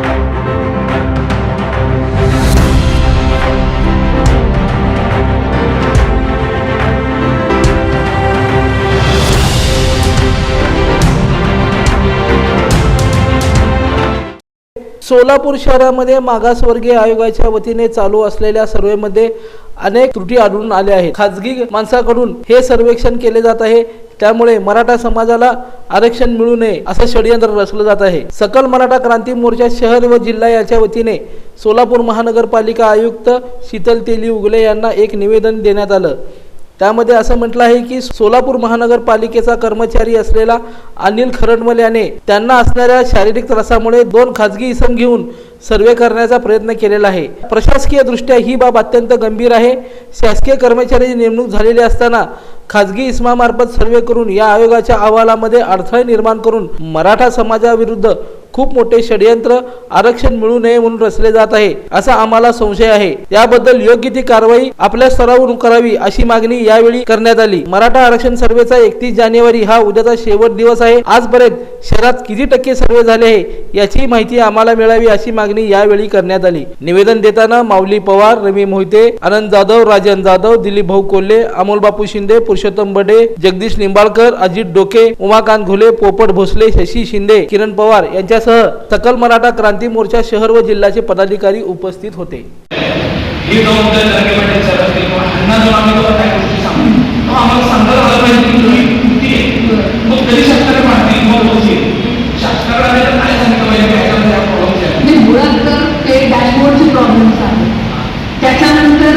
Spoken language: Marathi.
Thank you. सोलापूर शहरामध्ये मागासवर्गीय आयोगाच्या वतीने चालू असलेल्या सर्वेमध्ये अनेक त्रुटी आढळून आल्या आहेत. खाजगी माणसाकडून हे सर्वेक्षण केले जात आहे. त्यामुळे मराठा समाजाला आरक्षण मिळू नये असं षडयंत्र रचलं जात आहे. सकल मराठा क्रांती मोर्चा शहर व जिल्हा याच्या वतीने सोलापूर महानगरपालिका आयुक्त शीतल तेली उगले यांना एक निवेदन देण्यात आलं. त्यामध्ये असं म्हटलं आहे की सोलापूर महानगरपालिकेचा कर्मचारी असलेला अनिल खरडमल याने त्यांना असणाऱ्या शारीरिक त्रासामुळे दोन खाजगी इसम घेऊन सर्वे करण्याचा प्रयत्न केलेला आहे. प्रशासकीय दृष्ट्या ही बाब अत्यंत गंभीर आहे. शासकीय कर्मचारी नेमणूक झालेली असताना खाजगी इस्मामार्फत सर्वे करून या आयोगाच्या अहवालामध्ये अडथळे निर्माण करून मराठा समाजाविरुद्ध खूप मोठे षडयंत्र आरक्षण मिळू नये म्हणून रचले जात आहे असा आम्हाला संशय आहे. याबद्दल योग्य ती कारवाई आपल्या स्तरावरून करावी अशी मागणी यावेळी करण्यात आली. मराठा आरक्षण सर्वेचा एकतीस जानेवारी हा उद्याचा शेवट दिवस आहे. आजपर्यंत शहरात किती टक्के सर्वे झाले आहे याची माहिती आम्हाला मिळावी अशी मागणी यावेळी करण्यात आली. निवेदन देताना माऊली पवार रवी मोहिते आनंद जाधव राजन जाधव दिलीप भाऊ कोल्हे अमोल बापू शिंदे पुरुषोत्तम बडे जगदीश निंबाळकर अजित डोके उमाकांत घोले पोपट भोसले शशी शिंदे किरण पवार यांच्या यांच्यासह सकल मराठा क्रांती मोर्चा शहर व जिल्ह्याचे पदाधिकारी उपस्थित होते. त्याच्यानंतर